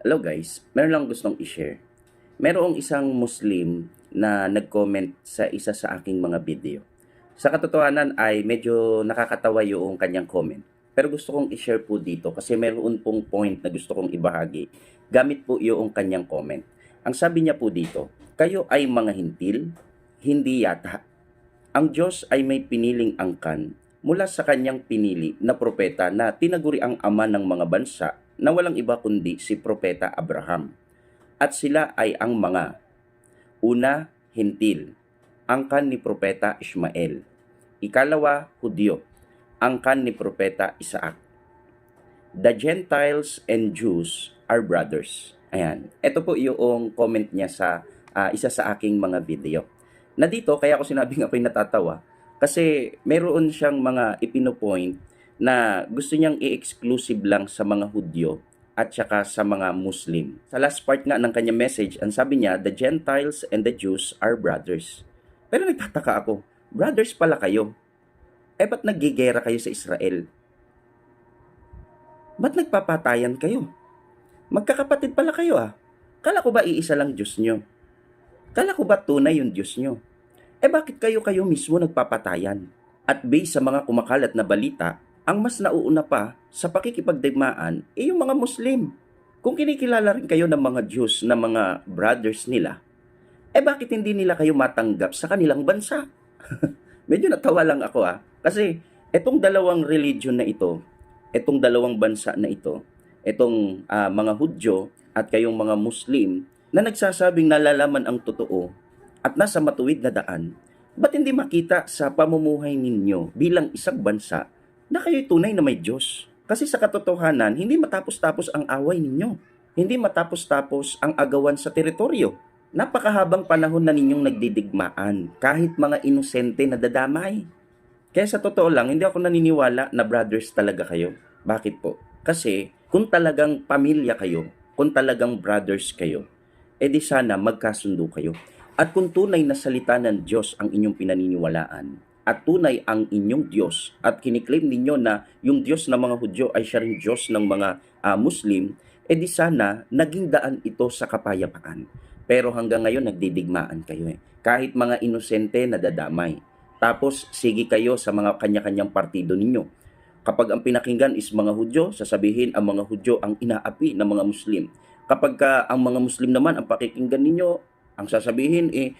Hello guys, meron lang gustong i-share. Merong isang Muslim na nag-comment sa isa sa aking mga video. Sa katotohanan ay medyo nakakatawa yung kanyang comment. Pero gusto kong i-share po dito kasi meron pong point na gusto kong ibahagi gamit po yung kanyang comment. Ang sabi niya po dito, kayo ay mga hintil, hindi yata. Ang Diyos ay may piniling angkan mula sa kanyang pinili na propeta na tinaguri ang ama ng mga bansa na walang iba kundi si Propeta Abraham. At sila ay ang mga Una, Hintil, angkan ni Propeta Ismael. Ikalawa, Hudyo, angkan ni Propeta Isaac. The Gentiles and Jews are brothers. Ayan. Ito po yung comment niya sa ah, isa sa aking mga video. Na dito, kaya ako sinabi nga po yung natatawa, kasi meron siyang mga ipinopoint na gusto niyang i-exclusive lang sa mga Hudyo at saka sa mga Muslim. Sa last part nga ng kanya message, ang sabi niya, the Gentiles and the Jews are brothers. Pero nagtataka ako, brothers pala kayo. Eh ba't naggigera kayo sa Israel? Ba't nagpapatayan kayo? Magkakapatid pala kayo ah. Kala ko ba iisa lang Diyos nyo? Kala ko ba tunay yung Diyos nyo? Eh bakit kayo kayo mismo nagpapatayan? At based sa mga kumakalat na balita, ang mas nauuna pa sa pakikipagdigmaan ay yung mga Muslim. Kung kinikilala rin kayo ng mga Jews na mga brothers nila, eh bakit hindi nila kayo matanggap sa kanilang bansa? Medyo natawa lang ako ah. Kasi etong dalawang religion na ito, etong dalawang bansa na ito, etong ah, mga Hudyo at kayong mga Muslim na nagsasabing nalalaman ang totoo at nasa matuwid na daan, ba't hindi makita sa pamumuhay ninyo bilang isang bansa na kayo'y tunay na may Diyos? Kasi sa katotohanan, hindi matapos-tapos ang away ninyo. Hindi matapos-tapos ang agawan sa teritoryo. Napakahabang panahon na ninyong nagdidigmaan kahit mga inosente na dadamay. Kaya sa totoo lang, hindi ako naniniwala na brothers talaga kayo. Bakit po? Kasi kung talagang pamilya kayo, kung talagang brothers kayo, edi sana magkasundo kayo. At kung tunay na salita ng Diyos ang inyong pinaniniwalaan, at tunay ang inyong Diyos, at kiniklaim ninyo na yung Diyos ng mga Hudyo ay siya rin Diyos ng mga ah, Muslim, edi sana naging daan ito sa kapayapaan. Pero hanggang ngayon nagdidigmaan kayo eh. Kahit mga inosente na dadamay. Tapos sige kayo sa mga kanya-kanyang partido ninyo. Kapag ang pinakinggan is mga Hudyo, sasabihin ang mga Hudyo ang inaapi ng mga Muslim. Kapag ka ang mga Muslim naman ang pakikinggan ninyo, ang sasabihin eh,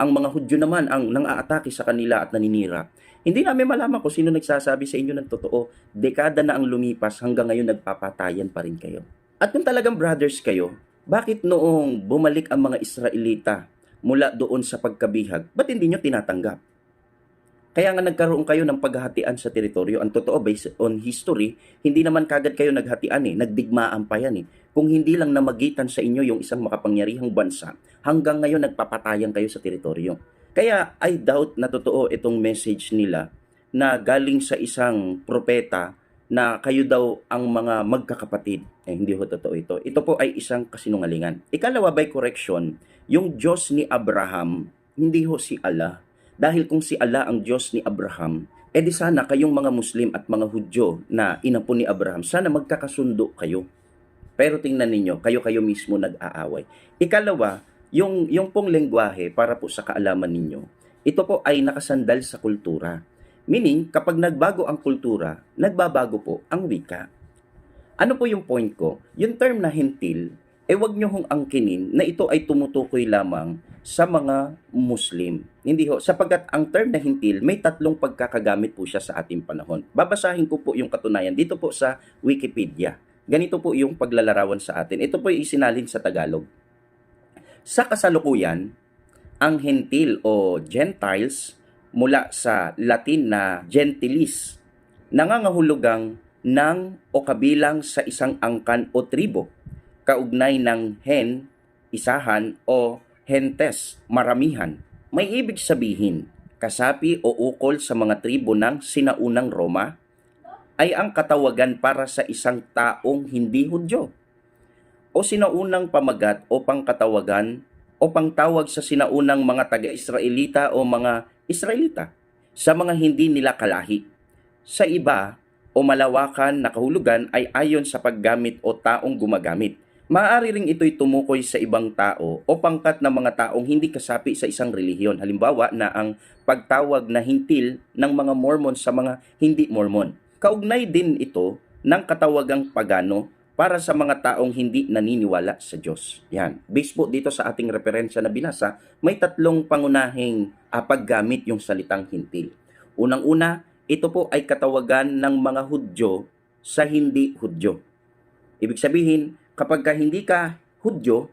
ang mga Hudyo naman ang nang aatake sa kanila at naninira. Hindi namin malaman kung sino nagsasabi sa inyo ng totoo. Dekada na ang lumipas hanggang ngayon nagpapatayan pa rin kayo. At kung talagang brothers kayo, bakit noong bumalik ang mga Israelita mula doon sa pagkabihag, ba't hindi nyo tinatanggap? Kaya nga nagkaroon kayo ng paghahatian sa teritoryo. Ang totoo, based on history, hindi naman kagad kayo naghatian eh. Nagdigmaan pa yan eh. Kung hindi lang namagitan sa inyo yung isang makapangyarihang bansa, hanggang ngayon nagpapatayan kayo sa teritoryo. Kaya I doubt na totoo itong message nila na galing sa isang propeta na kayo daw ang mga magkakapatid. Eh, hindi ho totoo ito. Ito po ay isang kasinungalingan. Ikalawa by correction, yung Diyos ni Abraham, hindi ho si Allah. Dahil kung si Allah ang Diyos ni Abraham, edi sana kayong mga Muslim at mga Hudyo na inapo ni Abraham, sana magkakasundo kayo. Pero tingnan ninyo, kayo-kayo mismo nag-aaway. Ikalawa, yung, yung pong lengguwahe para po sa kaalaman ninyo, ito po ay nakasandal sa kultura. Meaning, kapag nagbago ang kultura, nagbabago po ang wika. Ano po yung point ko? Yung term na hintil, eh wag nyo hong angkinin na ito ay tumutukoy lamang sa mga Muslim. Hindi ho, sapagkat ang term na hintil, may tatlong pagkakagamit po siya sa ating panahon. Babasahin ko po yung katunayan dito po sa Wikipedia. Ganito po yung paglalarawan sa atin. Ito po yung isinalin sa Tagalog. Sa kasalukuyan, ang hentil o Gentiles mula sa Latin na gentilis, nangangahulugang ng o kabilang sa isang angkan o tribo, kaugnay ng hen, isahan o hentes, maramihan. May ibig sabihin, kasapi o ukol sa mga tribo ng sinaunang Roma ay ang katawagan para sa isang taong hindi Hudyo o sinaunang pamagat o pangkatawagan o pangtawag sa sinaunang mga taga-Israelita o mga Israelita sa mga hindi nila kalahi. Sa iba o malawakan na kahulugan ay ayon sa paggamit o taong gumagamit. Maaari ring ito'y tumukoy sa ibang tao o pangkat ng mga taong hindi kasapi sa isang relihiyon. Halimbawa na ang pagtawag na hintil ng mga Mormon sa mga hindi Mormon. Kaugnay din ito ng katawagang pagano para sa mga taong hindi naniniwala sa Diyos. Yan. Based po dito sa ating referensya na binasa, may tatlong pangunahing ah, paggamit yung salitang hintil. Unang-una, ito po ay katawagan ng mga Hudyo sa hindi Hudyo. Ibig sabihin, kapag ka hindi ka Hudyo,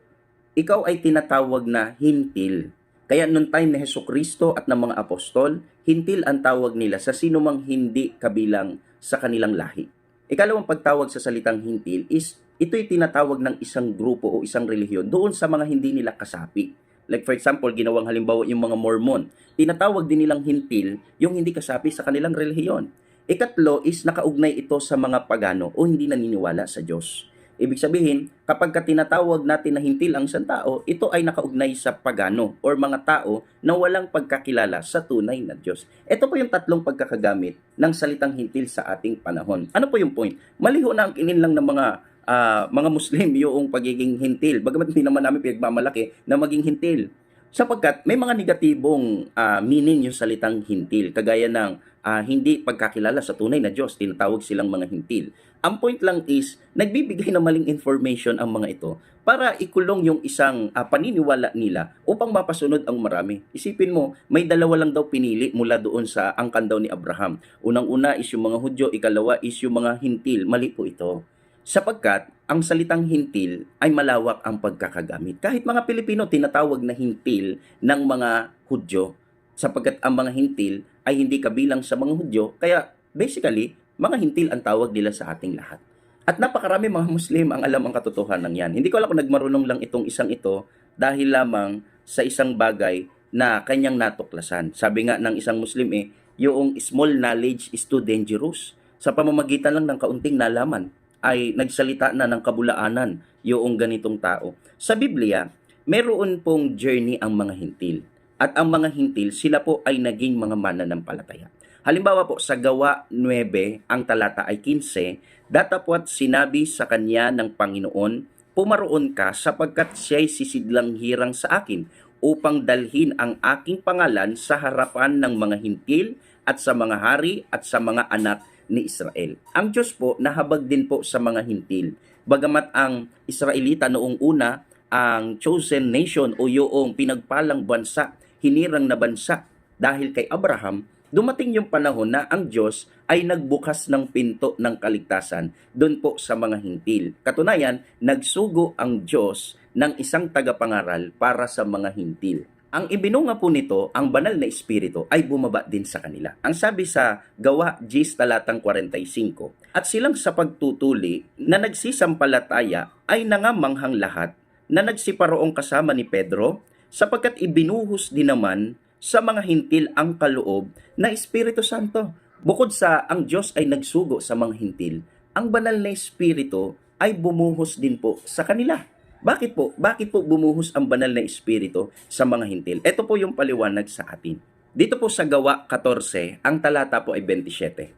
ikaw ay tinatawag na hintil. Kaya noong time ni Heso Kristo at ng mga apostol, hintil ang tawag nila sa sino mang hindi kabilang sa kanilang lahi. Ikalawang pagtawag sa salitang hintil is ito'y tinatawag ng isang grupo o isang relihiyon doon sa mga hindi nila kasapi. Like for example, ginawang halimbawa yung mga Mormon. Tinatawag din nilang hintil yung hindi kasapi sa kanilang relihiyon. Ikatlo is nakaugnay ito sa mga pagano o hindi naniniwala sa Diyos. Ibig sabihin, kapag ka tinatawag natin na hintil ang isang tao, ito ay nakaugnay sa pagano or mga tao na walang pagkakilala sa tunay na Diyos. Ito po yung tatlong pagkakagamit ng salitang hintil sa ating panahon. Ano po yung point? Maliho na ang kinilang ng mga ah, mga Muslim yung pagiging hintil. Bagamat hindi naman namin pinagmamalaki na maging hintil. Sapagkat may mga negatibong ah, meaning yung salitang hintil. Kagaya ng ah, hindi pagkakilala sa tunay na Diyos, tinatawag silang mga hintil. Ang point lang is, nagbibigay ng maling information ang mga ito para ikulong yung isang ah, paniniwala nila upang mapasunod ang marami. Isipin mo, may dalawa lang daw pinili mula doon sa angkan daw ni Abraham. Unang-una is yung mga Hudyo, ikalawa is yung mga hintil. Mali po ito. Sapagkat ang salitang hintil ay malawak ang pagkakagamit. Kahit mga Pilipino tinatawag na hintil ng mga Hudyo sapagkat ang mga hintil ay hindi kabilang sa mga Hudyo kaya basically mga hintil ang tawag nila sa ating lahat. At napakarami mga Muslim ang alam ang katotohanan yan. Hindi ko alam kung nagmarunong lang itong isang ito dahil lamang sa isang bagay na kanyang natuklasan. Sabi nga ng isang Muslim eh, yung small knowledge is too dangerous. Sa pamamagitan lang ng kaunting nalaman ay nagsalita na ng kabulaanan yung ganitong tao. Sa Biblia, meron pong journey ang mga hintil. At ang mga hintil, sila po ay naging mga mananampalataya. Halimbawa po, sa gawa 9, ang talata ay 15, datapwat sinabi sa kanya ng Panginoon, pumaroon ka sapagkat siya'y sisidlang hirang sa akin upang dalhin ang aking pangalan sa harapan ng mga hintil at sa mga hari at sa mga anak ni Israel. Ang Diyos po nahabag din po sa mga hintil. Bagamat ang Israelita noong una ang chosen nation o yung pinagpalang bansa, hinirang na bansa dahil kay Abraham, dumating yung panahon na ang Diyos ay nagbukas ng pinto ng kaligtasan doon po sa mga hintil. Katunayan, nagsugo ang Diyos ng isang tagapangaral para sa mga hintil. Ang ibinunga po nito, ang banal na espiritu, ay bumaba din sa kanila. Ang sabi sa Gawa 10 talatang 45, At silang sa pagtutuli na nagsisampalataya ay nangamanghang lahat na nagsiparoong kasama ni Pedro sapagkat ibinuhos din naman sa mga hintil ang kaloob na Espiritu Santo. Bukod sa ang Diyos ay nagsugo sa mga hintil, ang banal na Espiritu ay bumuhos din po sa kanila. Bakit po? Bakit po bumuhos ang banal na espiritu sa mga hintil? Ito po yung paliwanag sa atin. Dito po sa gawa 14, ang talata po ay 27.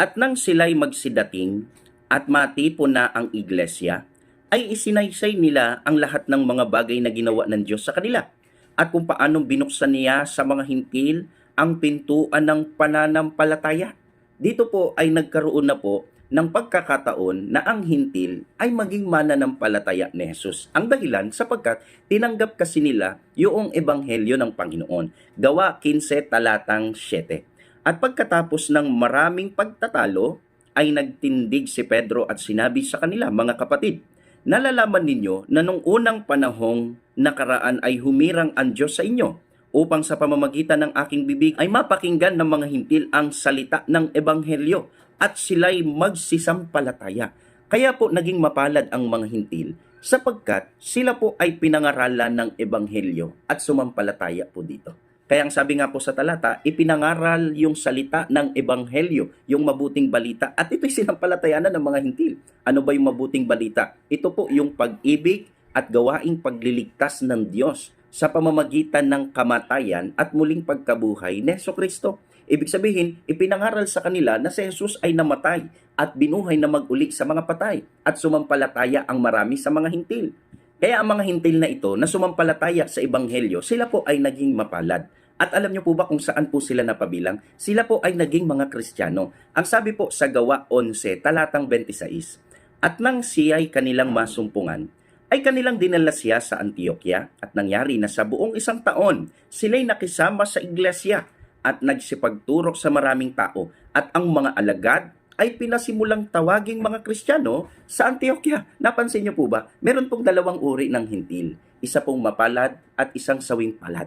At nang sila'y magsidating at matipo na ang iglesia, ay isinaysay nila ang lahat ng mga bagay na ginawa ng Diyos sa kanila at kung paanong binuksan niya sa mga hintil ang pintuan ng pananampalataya. Dito po ay nagkaroon na po ng pagkakataon na ang hintil ay maging mananampalataya ni Jesus. Ang dahilan sapagkat tinanggap kasi nila yung ebanghelyo ng Panginoon. Gawa 15 talatang 7. At pagkatapos ng maraming pagtatalo, ay nagtindig si Pedro at sinabi sa kanila, mga kapatid, nalalaman ninyo na nung unang panahong nakaraan ay humirang ang Diyos sa inyo upang sa pamamagitan ng aking bibig ay mapakinggan ng mga hintil ang salita ng ebanghelyo at sila'y magsisampalataya. Kaya po naging mapalad ang mga hintil sapagkat sila po ay pinangaralan ng ebanghelyo at sumampalataya po dito. Kaya ang sabi nga po sa talata, ipinangaral yung salita ng ebanghelyo, yung mabuting balita, at ito'y sinampalatayanan ng mga hintil. Ano ba yung mabuting balita? Ito po yung pag-ibig at gawaing pagliligtas ng Diyos sa pamamagitan ng kamatayan at muling pagkabuhay ni Kristo. Ibig sabihin, ipinangaral sa kanila na si Jesus ay namatay at binuhay na mag-uli sa mga patay at sumampalataya ang marami sa mga hintil. Kaya ang mga hintil na ito na sumampalataya sa Ebanghelyo, sila po ay naging mapalad. At alam niyo po ba kung saan po sila napabilang? Sila po ay naging mga Kristiyano. Ang sabi po sa Gawa 11, talatang 26, At nang siya ay kanilang masumpungan, ay kanilang dinala siya sa Antioquia at nangyari na sa buong isang taon, sila'y nakisama sa iglesia at nagsipagturo sa maraming tao at ang mga alagad ay pinasimulang tawaging mga Kristiyano sa Antioquia. Napansin niyo po ba? Meron pong dalawang uri ng hintil. Isa pong mapalad at isang sawing palad.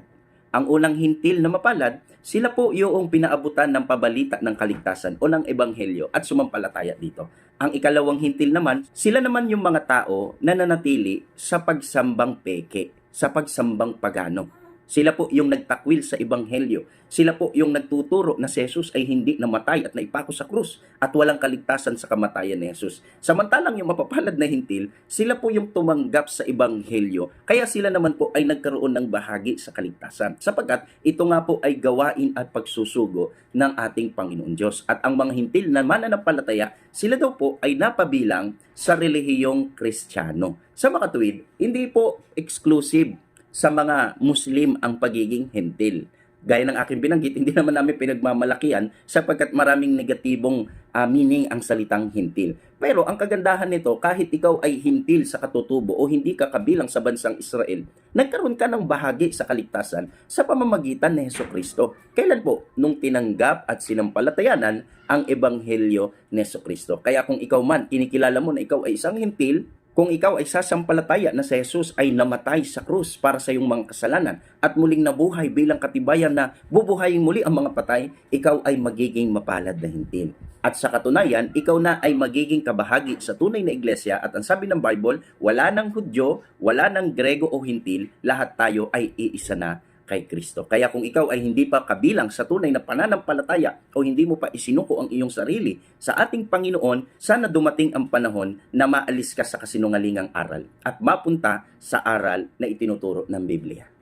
Ang unang hintil na mapalad, sila po yung pinaabutan ng pabalita ng kaligtasan o ng ebanghelyo at sumampalataya dito. Ang ikalawang hintil naman, sila naman yung mga tao na nanatili sa pagsambang peke, sa pagsambang pagano. Sila po yung nagtakwil sa ebanghelyo. Sila po yung nagtuturo na si Jesus ay hindi namatay at naipako sa krus at walang kaligtasan sa kamatayan ni Jesus. Samantalang yung mapapalad na hintil, sila po yung tumanggap sa ebanghelyo. Kaya sila naman po ay nagkaroon ng bahagi sa kaligtasan. Sapagkat ito nga po ay gawain at pagsusugo ng ating Panginoon Diyos. At ang mga hintil na mananampalataya, sila daw po ay napabilang sa relihiyong Kristiyano. Sa makatuwid, hindi po exclusive sa mga Muslim ang pagiging hentil. Gaya ng aking binanggit, hindi naman namin pinagmamalakihan sapagkat maraming negatibong ah, meaning ang salitang hintil. Pero ang kagandahan nito, kahit ikaw ay hintil sa katutubo o hindi ka kabilang sa bansang Israel, nagkaroon ka ng bahagi sa kaligtasan sa pamamagitan ni Heso Kristo. Kailan po? Nung tinanggap at sinampalatayanan ang ebanghelyo ni Heso Kristo. Kaya kung ikaw man, kinikilala mo na ikaw ay isang hintil, kung ikaw ay sasampalataya na si Jesus ay namatay sa krus para sa iyong mga kasalanan at muling nabuhay bilang katibayan na bubuhayin muli ang mga patay, ikaw ay magiging mapalad na hintil. At sa katunayan, ikaw na ay magiging kabahagi sa tunay na iglesia at ang sabi ng Bible, wala ng Hudyo, wala ng Grego o Hintil, lahat tayo ay iisa na kay Kristo. Kaya kung ikaw ay hindi pa kabilang sa tunay na pananampalataya o hindi mo pa isinuko ang iyong sarili sa ating Panginoon, sana dumating ang panahon na maalis ka sa kasinungalingang aral at mapunta sa aral na itinuturo ng Biblia.